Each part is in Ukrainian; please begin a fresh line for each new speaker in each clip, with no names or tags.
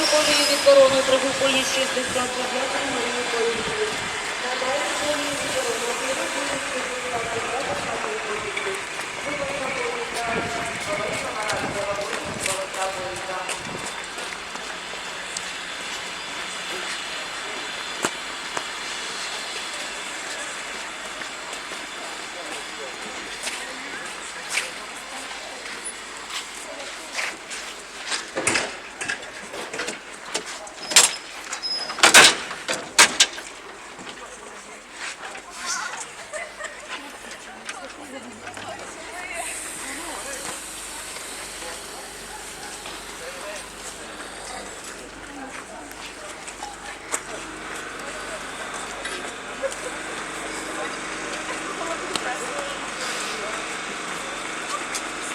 виконує від корони Драгополі 60 метрів, Марію Поліцію. Надалі виконує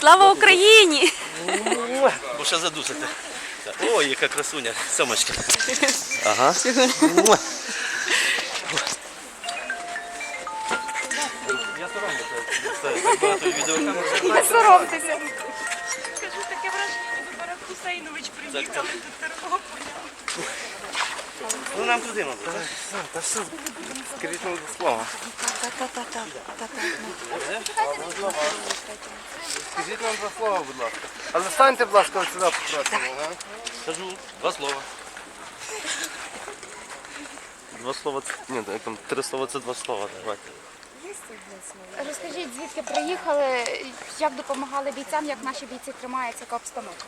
Слава Україні!
Бо ще задусите. Ой, яка красуня, самочка. Ага. Я соромлюся.
Не соромтеся.
Кажу, таке враження, ніби Барак Хусейнович приїхав до Тернополя.
Ну нам туди, мабуть. так?
Скажіть мені слово. Скажіть нам два слова, будь ласка. Але станьте, будь ласка, сюди попросимо. га?
Кажу, два слова. Два слова. Ні, так, там три слова це два слова. Давайте.
Розкажіть, звідки приїхали, як допомагали бійцям, як наші бійці тримаються, яка обстановка?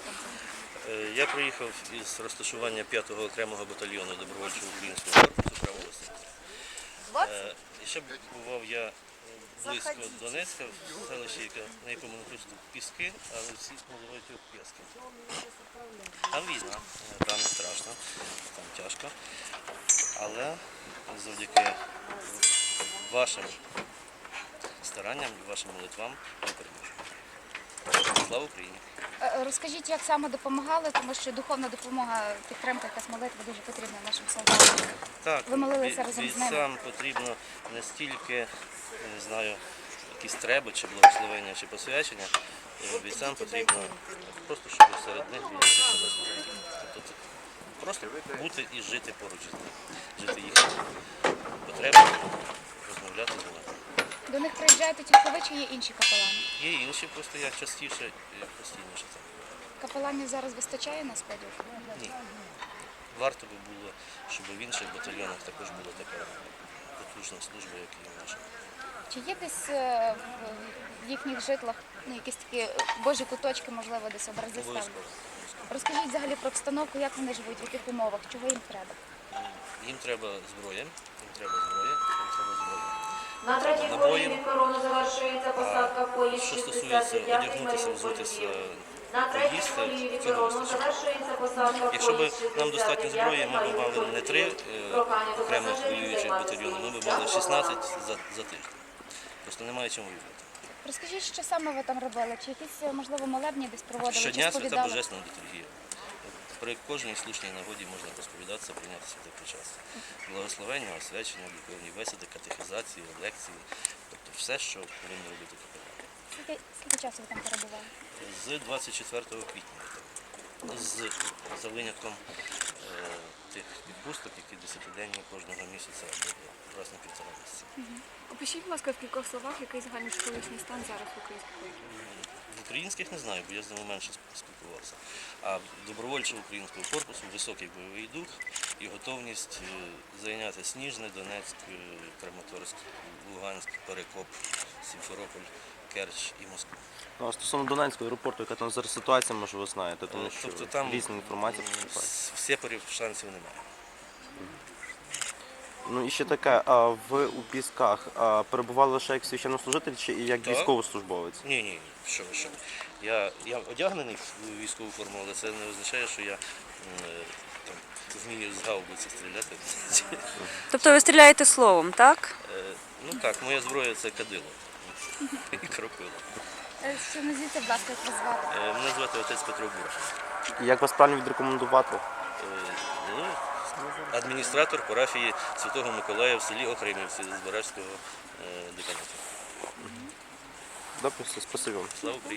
Е, Я приїхав із розташування 5-го окремого батальйону добровольчого українського корпусу правовості. Е, ще бував я близько Донецька, в селищі, яке- на якому написано Піски, але всі називають його Піски. Там війна, е, там страшно, там тяжко. Але завдяки вашим старанням і вашим молитвам ми переможемо. Слава Україні!
Е, Розкажіть, як саме допомагали, тому що духовна допомога, підтримка, якась молитва дуже потрібна нашим солдатам.
Так,
Ви молилися
бій-
разом з ними?
бійцям потрібно не стільки, не знаю, якісь треба, чи благословення, чи посвячення. Е, Бійцям потрібно просто, щоб серед них себе. Тобто просто бути і жити поруч з ними, жити їхніми потребами, розмовляти з ними.
До них приїжджаєте тільки ви чи є інші капелани?
Є інші, просто я частіше і постійніше це.
Капеланів зараз вистачає на сході?
Ні. Варто би було, щоб в інших батальйонах також була така потужна служба, як і наша.
Чи є десь е, в їхніх житлах ну, якісь такі е, божі куточки, можливо, десь образи ставлять? Розкажіть взагалі про обстановку, як вони живуть, в яких умовах, чого їм треба?
Їм треба зброя, їм треба
Третій
Набоїв.
корони завершується посадка в поїзд
Що
69
стосується одягнутися, взутися,
Маріуполь. На третій
поїсти,
від
цього
завершується посадка в
Якщо б
поїзд
нам достатньо
69
зброї, ми б мали не три е, окремих воюючих батальйони, ми б мали 16 за, за тиждень. Просто немає чим воювати.
Розкажіть, що саме ви там робили? Чи якісь, е, можливо, молебні десь проводили, чи
Щодня свята
сповідали?
божественна літургія. При кожній слушній нагоді можна розповідатися, прийняти святе причастя. Благословення, освячення, духовні бесіди, катехізації, лекції. Тобто все, що повинен робити капелан.
Скільки, скільки часу ви там перебували?
з 24 квітня. З за винятком е, тих відпусток, які десятиденні кожного місяця або раз на півтора місяця.
Опишіть, будь ласка, в кількох словах, який загальний психологічний стан зараз в українських воїнів.
Українських не знаю, бо я з ними менше спілкувався. А добровольчого українського корпусу високий бойовий дух і готовність е, зайняти Сніжне, Донецьк, е, Краматорськ, Луганськ, Перекоп, Сімферополь, Керч і Москву.
Ну, а стосовно Донецького аеропорту, яка там зараз ситуація, може ви знаєте, тому що
Тобто там
різна інформація
м,
поступає.
с- сепарів шансів немає.
Ну і ще таке, а ви у пісках а, перебували лише як священнослужитель чи як
Так.
військовослужбовець?
Ні, ні, ні, що ви що. Я, я одягнений в військову форму, але це не означає, що я м, е, там, вмію з гаубиці стріляти.
Тобто ви стріляєте словом, так?
Е, Ну так, моя зброя це кадило і кропило.
Е, Що назвіться, будь ласка, як вас звати?
Е, Мене звати отець Петро Бур.
І як вас правильно відрекомендувати?
Адміністратор парафії Святого Миколая в селі Охримівці з Барашського е, деканату.
Спасибі вам.
Слава Україні!